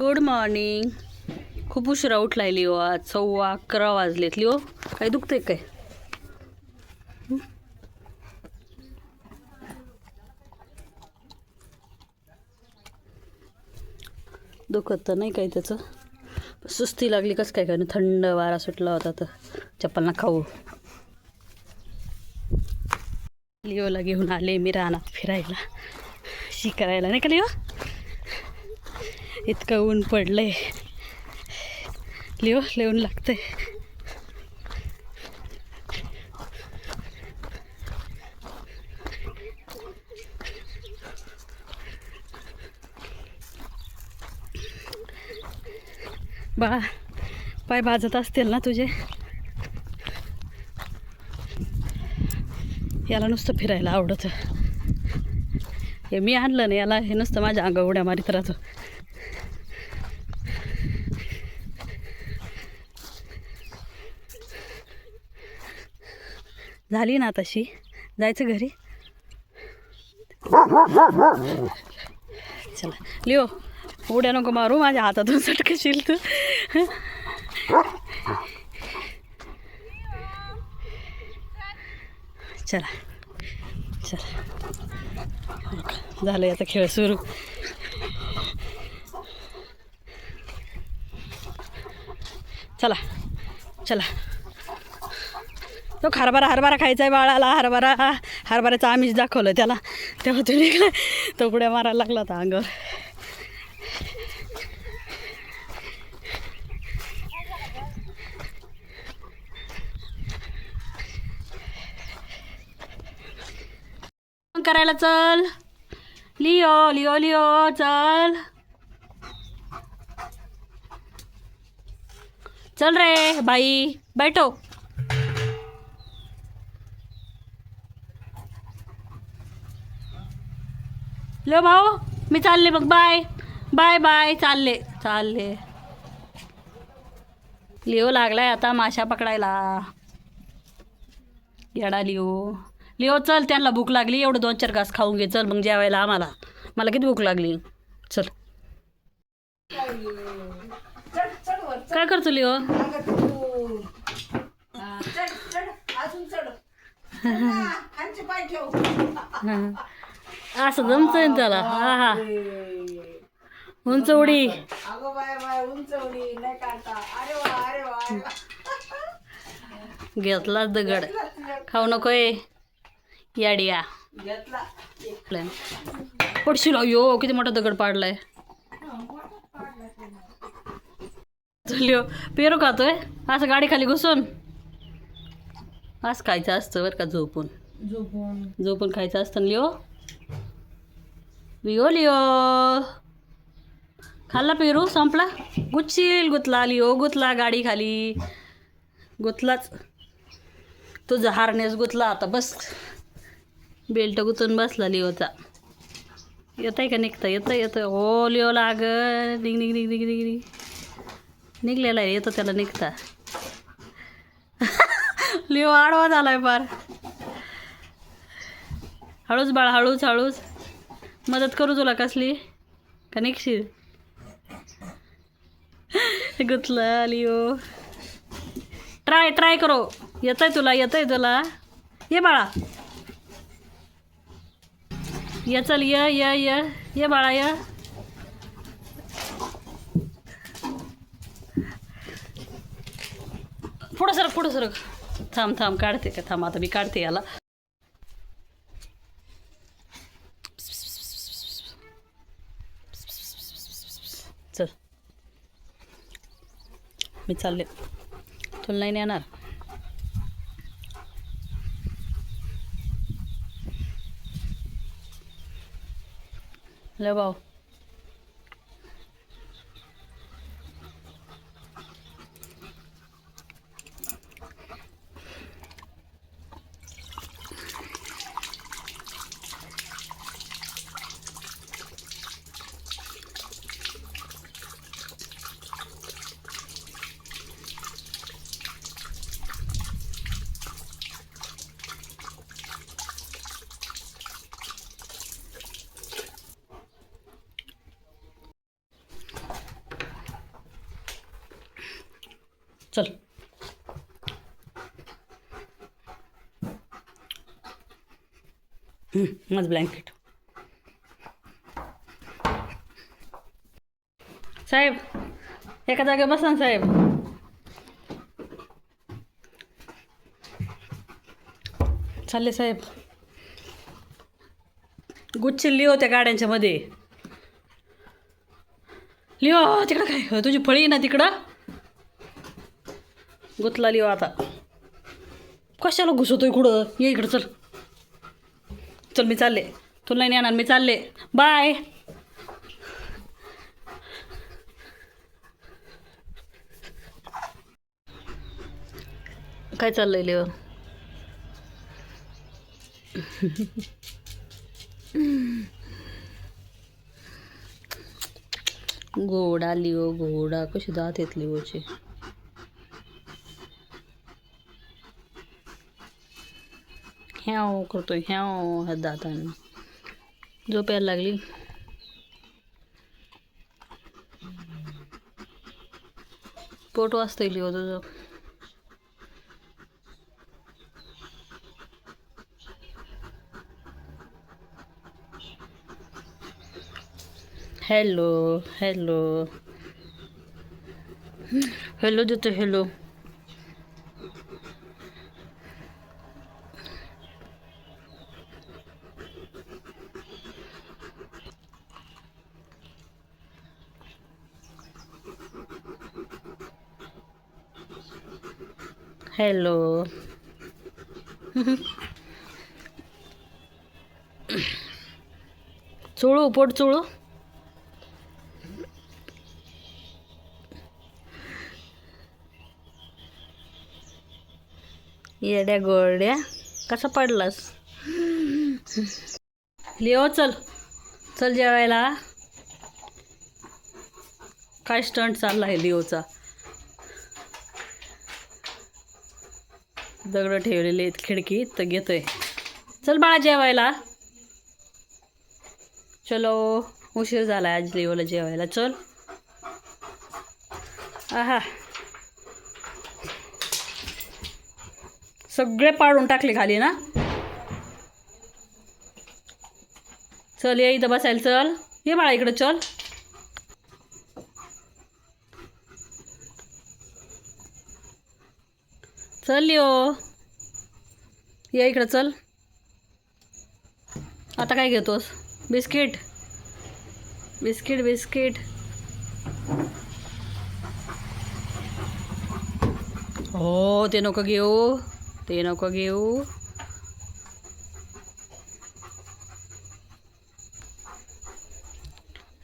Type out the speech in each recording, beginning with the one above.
Good morning खूप उशिरा उठलाय Leo हो आज. सव्वा अकरा वाजलेत लिओ हो. काय दुखतंय काय? दुखत तर नाही काय त्याचं. सुस्ती लागली कसं काय काय थंड वारा सुटला होता तर चप्पलना खाऊ. लिओला घेऊन आले मी रानात फिरायला. शी करायला नाही का लिओ? इतकं ऊन पडलंय. लिओ लिहून लागतंय. बा पाय भाजत असतील ना तुझे? याला नुसतं फिरायला आवडतं. हे मी आणलं नाही याला हे नुसतं माझ्या अंगा उड्या मारीत राहतो. झाली ना तशी. जायचं घरी? चला. लिओ उड्या नको मारू माझ्या हातातून सटकशील तू. चला. चला. झालं आता खेळ सुरू. चला. चला. तो हरभरा हरभरा खायचा आहे बाळाला हरभरा हरभऱ्याचं आम्हीच दाखवलं त्याला. तेव्हा तो निघला तो उड्या मारायला लागला होता अंगावर. करायला चल. लिओ लिओ लिओ चल. चल रे बाई बैठो. लो भाऊ मी चालले मग बाय. बाय बाय चालले. चालले. लिओ लागलाय आता माशा पकडायला. येडा लिओ. लिओ चल त्यांना भूक लागली. एवढं दोन चार घास खाऊन घे. चल मग जेवायला आम्हाला. मला किती भूक लागली? चल. काय करतो लिओ? असं जमतंय ना त्याला. हा हा. उंच उडी अगं बाय बाय उंचवली नाही काढता अरे वा अरे वा अरे वा. घेतलाच दगड. खाऊ नकोय याडिया. घेतला. पडशील. अयो किती मोठा दगड पाडलाय. लिओ पेरू खातोय. असं गाडी खाली घुसून. असं खायचं असतं बरं का झोपून. झोपून. झोपून खायचं असतं ना लिओ लिओ लिओ खाल्ला पेरू संपला? गुच्छील गुतला लिओ गुतला गाडी खाली. गुतलाच. तुझा हार्नेस गुतला आता बस. बेल्ट गुतून बसला लिओचा. येत आहे का निघता? येतं येतं हो लिओ लाग निघ निघ निघ निघ निघ निघ. निघलेला आहे येतो त्याला निघता. लिओ आडवा झाला आहे फार हळूच बाळा हळूच हळूच. मदत करू तुला कसली? का निघशील? गुतला लिओ ट्राय ट्राय करो. येत आहे तुला येत आहे तुला. ये बाळा. ये चल ये ये ये. ये बाळा ये. पुढं सरक पुढं सरक. थांब थांब काढते का? थांब आता मी काढते याला चल मी चालले. तुला नाही नेणार हॅलो भाऊ. चल. माझं ब्लँकेट साहेब एका जागेवर बसा ना साहेब. चालले साहेब. गुच्छ लिहो त्या गाड्यांच्या मध्ये. लिहो तिकडं काय? तुझी फळी ना तिकडं? गुतला लिहो आता. कशाला घुसतोय कुठं? ये इकडं चल. चल मी चालले. तुला नाही येणार मी चालले. बाय काय चाललंय लिव घोडा लिओ घोडा कशी दात येत लिओचे? ह्याव करतोय ह्याव ह्या दातांना झोप यायला लागली। पोट वाजतंय लिओ झोप हॅलो हॅलो हॅलो देतो हॅलो हॅलो चोळू पोट चोळू. येड्या गोड्या कसा पडलास? लिओ चल. चल जेवायला. काय स्टंट चालला आहे लिओचा? दगड ठेवलेले आहेत खिडकीत तर घेतोय. चल बाळा जेवायला. चलो उशीर झाला आज लिओला जेवायला. चल. आहा. सगळे पाडून टाकले खाली ना? चल ये इथं बसायला चल. ये बाळा इकडं चल. चल यो ये इकडं चल. आता काय घेतोस? बिस्किट. Biscuit biscuit. हो ते नको घेऊ. ते नको घेऊ.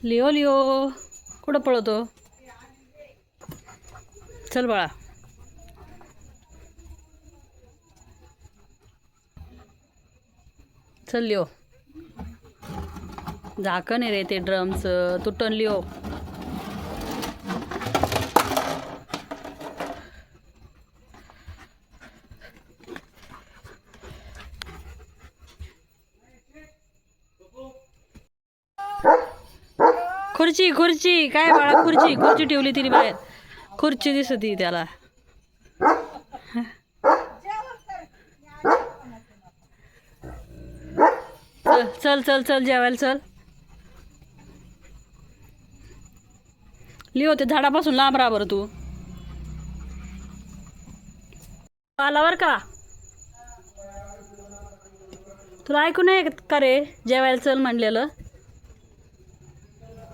Leo Leo. कुठं पळतो? चल बाळा. चल लिओ. झाकण आहे रे ते ड्रमचं. तुटन लिओ. खुर्ची खुर्ची. काय बाळा खुर्ची. खुर्ची ठेवली तिने बाहेर. खुर्ची दिसती त्याला. चल चल चल जेवायला चल. लिहो ते झाडापासून लांब राहा बरं तू. आला बर का? तुला ऐकू नाही येत का रे? जेवायला चल म्हणलेलं.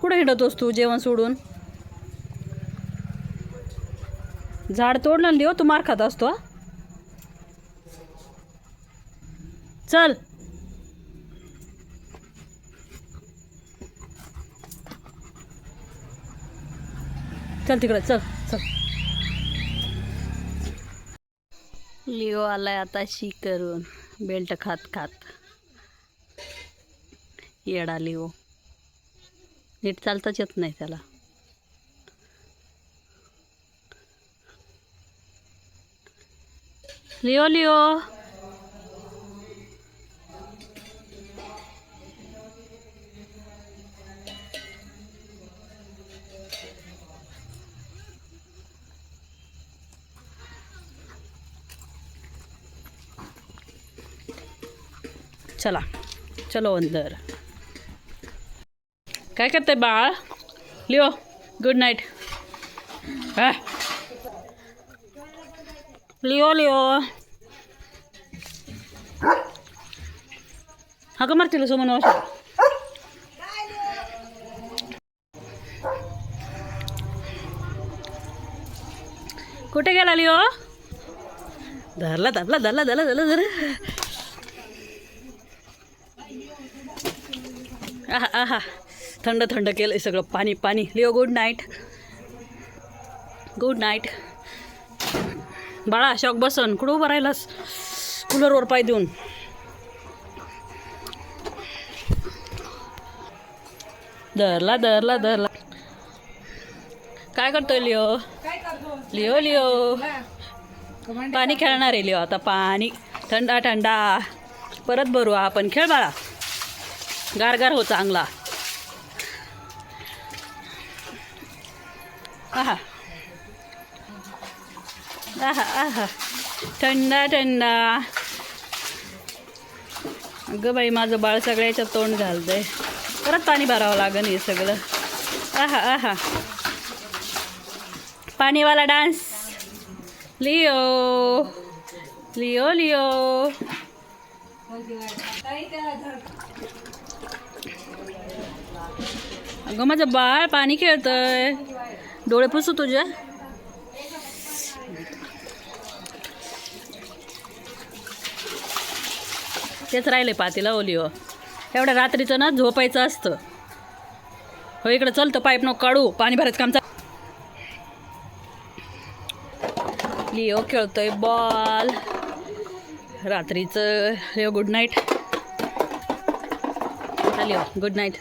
कुठं हिंडतोस तू जेवण सोडून? झाड तोडलं लिहो तू मार खात असतो चल. चल तिकडे चल चल. लिओ आलाय आता शी करून बेल्ट खात खात. येडा लिओ. नीट चालताच येत नाही त्याला. Leo Leo. चला चलो अंदर. काय करते बाळ? लिओ गुड नाईट हा. Leo Leo. हा का मारतील सोमन वाश कुठे गेला लिओ? धरला धरला धरला धरला धरला धर आहा. आहा थंड थंड केलंय सगळं. पाणी पाणी. Leo good night good night बाळा शॉक बसन कुठं उभं राहिलास? कूलरवर पाय देऊन. धरला धरला धरला. काय करतोय लिओ? Leo Leo. पाणी खेळणार आहे लिओ आता. पाणी. थंडा थंडा. परत भरू आपण. खेळ बाळा. गारगार हो चांगला. आहा. आहा आहा. थंडा थंडा. अगं बाई माझं बाळ सगळ्याच्या तोंड घालतंय परत पाणी भरावं लागेल हे सगळं. आहा आहा. पाणीवाला डान्स. लिओ. Leo Leo. अगं माझं बाळ पाणी खेळतंय. डोळे पुसू तुझ्या तेच राहिले पातीला ओलिओ. एवढ्या रात्रीचं ना झोपायचं असतं. हो इकडं चलतं पाईप नको काढू. पाणी भरायचं काम चाल लिओ खेळतोय बॉल. रात्रीचं Leo good night Leo good night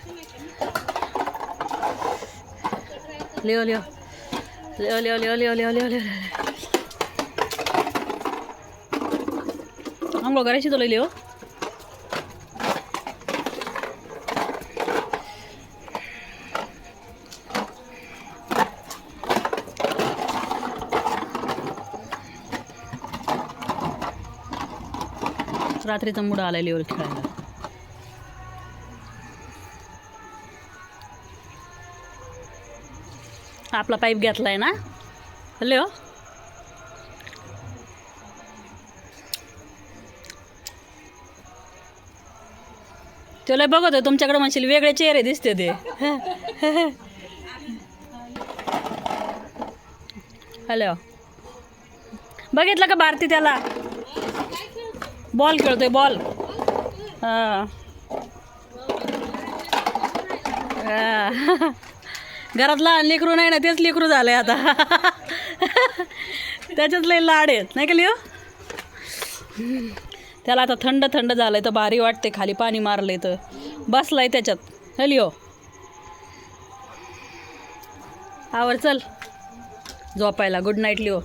Leo Leo Leo Leo Leo Leo Leo Leo Leo आंघोळ करायची तुला लिओ रात्रीचा मूड आलाय लिओ खेळायला. आपला पाईप घेतला आहे ना? हॅलो? तुला बघत आहे तुमच्याकडे म्हणशील वेगळे चेहरे दिसते ते. हॅलो? बघितलं का भारती त्याला? बॉल खेळतोय बॉल. हां. हां. घरात लहान लेकरू नाही ना तेच लेकरू झालंय आता. त्याच्यात लय लाड आहेत नाही का लिओ? त्याला आता थंड थंड झालंय तर भारी वाटते खाली पाणी मारलंय तर. बसलाय त्याच्यात. हे लिओ? आवर चल. झोपायला. Good night Leo.